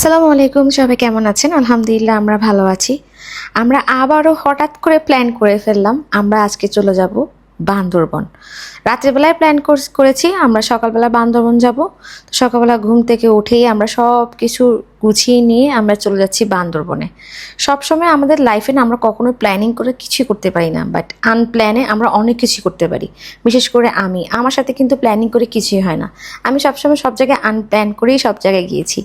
আসসালামু আলাইকুম, সবাই কেমন আছেন? আলহামদুলিল্লাহ আমরা ভালো আছি। আমরা আবারও হঠাৎ করে প্ল্যান করে ফেললাম, আমরা আজকে চলে যাব। বান্দরবন। রাত্রেবেলায় প্ল্যান করেছি, আমরা সকালবেলা বান্দরবন যাব। তো সকালবেলা ঘুম থেকে উঠেই আমরা সব কিছু গুছিয়ে নিয়ে আমরা চলে যাচ্ছি বান্দরবনে। সবসময় আমাদের লাইফে না আমরা কখনোই প্ল্যানিং করে কিছুই করতে পারি না বাট আনপ্ল্যানে আমরা অনেক কিছু করতে পারি। বিশেষ করে আমি, আমার সাথে কিন্তু প্ল্যানিং করে কিছুই হয় না। আমি সবসময় সব জায়গায় আনপ্ল্যান করেই সব জায়গায় গিয়েছি।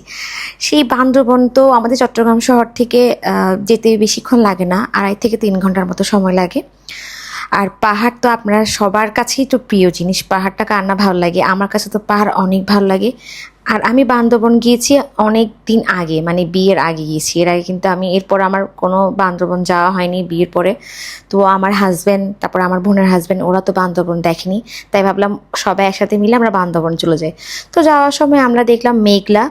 সেই বান্দরবন তো আমাদের চট্টগ্রাম শহর থেকে যেতে বেশিক্ষণ লাগে না, আড়াই থেকে তিন ঘণ্টার মতো সময় লাগে। আর পাহাড় তো আপনারা সবার কাছেই তো প্রিয় জিনিস। পাহাড়টা কার না ভালো লাগে, আমার কাছে তো পাহাড় অনেক ভালো লাগে। আর আমি বান্দরবন গিয়েছি অনেক দিন আগে মানে বিয়ের আগে গিয়েছি। এর আগে কিন্তু আমি, এরপর আমার কোনো বান্দরবন যাওয়া হয়নি বিয়ের পরে। তো আমার হাজব্যান্ড তারপর আমার বোনের হাজব্যান্ড ওরা তো বান্দরবন দেখেনি। তাই ভাবলাম সবাই একসাথে মিলে আমরা বান্দরবন চলে যাই। তো যাওয়ার সময় আমরা দেখলাম মেঘলা।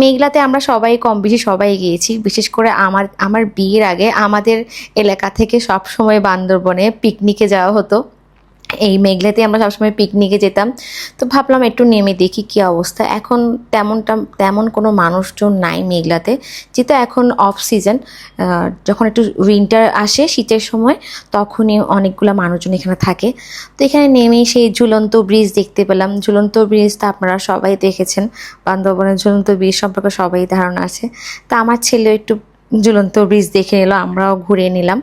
মেঘলাতে আমরা সবাই কম বেশি সবাই গিয়েছি। বিশেষ করে আমার আমার বিয়ের আগে আমাদের এলাকা থেকে সব সময় বান্দরবনে পিকনিকে যাওয়া হতো। এই মেঘলাতে আমরা সবসময় পিকনিকে যেতাম। তো ভাবলাম একটু নেমে দেখি কী অবস্থা। এখন তেমনটা, তেমন কোনো মানুষজন নাই মেঘলাতে। যেহেতু এখন অফ সিজন যখন একটু উইন্টার আসে শীতের সময়, তখনই অনেকগুলো মানুষজন এখানে থাকে। তো এখানে নেমেই সেই ঝুলন্ত ব্রিজ দেখতে পেলাম। ঝুলন্ত ব্রিজ তো আপনারা সবাই দেখেছেন। বান্দরবনের ঝুলন্ত ব্রিজ সম্পর্কে সবাই ধারণা আছে। তা আমার ছেলে একটু ঝুলন্ত ব্রিজ দেখে নিল, আমরাও ঘুরে নিলাম।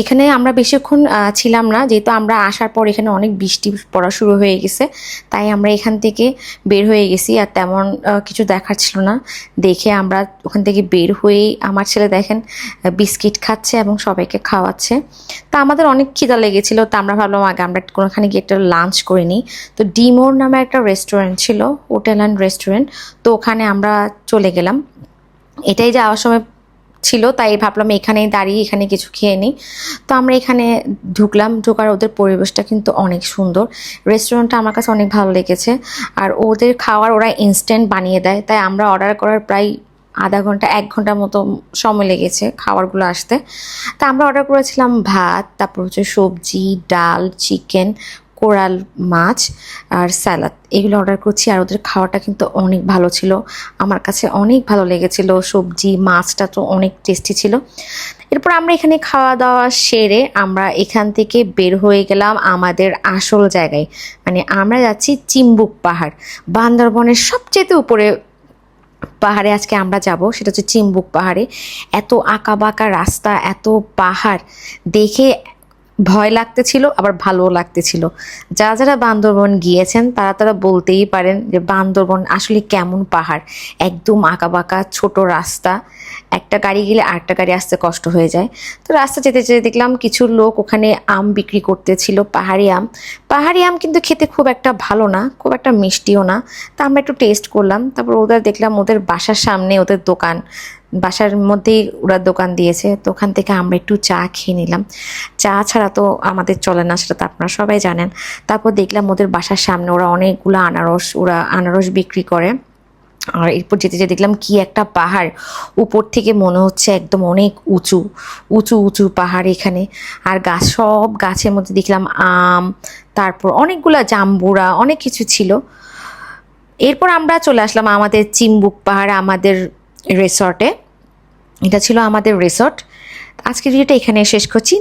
এখানে আমরা বেশিক্ষণ ছিলাম না, যেহেতু আমরা আসার পর এখানে অনেক বৃষ্টি পড়া শুরু হয়ে গেছে, তাই আমরা এখান থেকে বের হয়ে গেছি আর তেমন কিছু দেখার ছিল না। দেখে আমরা ওখান থেকে বের হয়েই আমার ছেলে দেখেন বিস্কিট খাচ্ছে এবং সবাইকে খাওয়াচ্ছে। তা আমাদের অনেক খিদা লেগেছিলো, তা আমরা ভাবলাম আগে আমরা কোনোখানে গিয়ে একটা লাঞ্চ করে নিই। তো ডিমোর নামে একটা রেস্টুরেন্ট ছিল, হোটেল অ্যান্ড রেস্টুরেন্ট তো ওখানে আমরা চলে গেলাম। এটাই যাওয়ার সময় ছিল, তাই ভাবলাম এখানেই দাঁড়িয়ে এখানে কিছু খেয়ে নিই। তো আমরা এখানে ঢুকলাম, ঢোকার ওদের পরিবেশটা কিন্তু অনেক সুন্দর। রেস্টুরেন্টটা আমার কাছে অনেক ভালো লেগেছে। আর ওদের খাওয়ার ওরা ইনস্ট্যান্ট বানিয়ে দেয়, তাই আমরা অর্ডার করার প্রায় আধা ঘণ্টা, এক ঘণ্টার মতো সময় লেগেছে খাবারগুলো আসতে। তা আমরা অর্ডার করেছিলাম ভাত, তারপর হচ্ছে সবজি, ডাল চিকেন কোরাল মাছ আর স্যালাড এগুলো অর্ডার করছি আর ওদের খাওয়াটা কিন্তু অনেক ভালো ছিল। আমার কাছে অনেক ভালো লেগেছিল। সবজি, মাছটা তো অনেক টেস্টি ছিল। এরপর আমরা এখানে খাওয়া দাওয়া সেরে আমরা এখান থেকে বের হয়ে গেলাম আমাদের আসল জায়গায়। মানে আমরা যাচ্ছি চিম্বুক পাহাড়। বান্দরবনের সবচেয়ে উপরে পাহাড়ে আজকে আমরা যাব, সেটা হচ্ছে চিম্বুক পাহাড়ে। এত আঁকা বাঁকা রাস্তা, এত পাহাড় দেখে ভয় লাগতেছিল, আবার ভালোও লাগতেছিল। যারা যারা বান্দরবন গিয়েছেন, তারা তারা বলতেই পারেন যে বান্দরবন আসলে কেমন পাহাড়। একদম আঁকা বাঁকা ছোট রাস্তা। একটা গাড়ি গেলে আরেকটা গাড়ি আসতে কষ্ট হয়ে যায়। তো রাস্তা যেতে যেতে দেখলাম কিছু লোক ওখানে আম বিক্রি করতেছিল, পাহাড়ি আম। পাহাড়ি আম কিন্তু খেতে খুব একটা ভালো না, খুব একটা মিষ্টিও না। তা আমরা একটু টেস্ট করলাম, তারপর ওদের দেখলাম ওদের বাসার সামনে ওদের দোকান। বাসার মধ্যেই ওরা দোকান দিয়েছে, তো ওখান থেকে আমরা একটু চা খেয়ে নিলাম। চা ছাড়া তো আমাদের চলে না, সেটা তো আপনারা সবাই জানেন। তারপর দেখলাম ওদের বাসার সামনে ওরা অনেকগুলো আনারস, ওরা আনারস বিক্রি করে। আর এরপর যেতে যেতে দেখলাম কি একটা পাহাড়, উপর থেকে মনে হচ্ছে একদম অনেক উঁচু উঁচু উঁচু পাহাড় এখানে। আর গাছ, সব গাছের মধ্যে দেখলাম আম, তারপর অনেকগুলা জাম্বুরা, অনেক কিছু ছিল। এরপর আমরা চলে আসলাম আমাদের চিম্বুক পাহাড়, আমাদের রিসর্টে এটা ছিল আমাদের রিসর্ট আজকের ভিডিওটা এখানে শেষ করছি।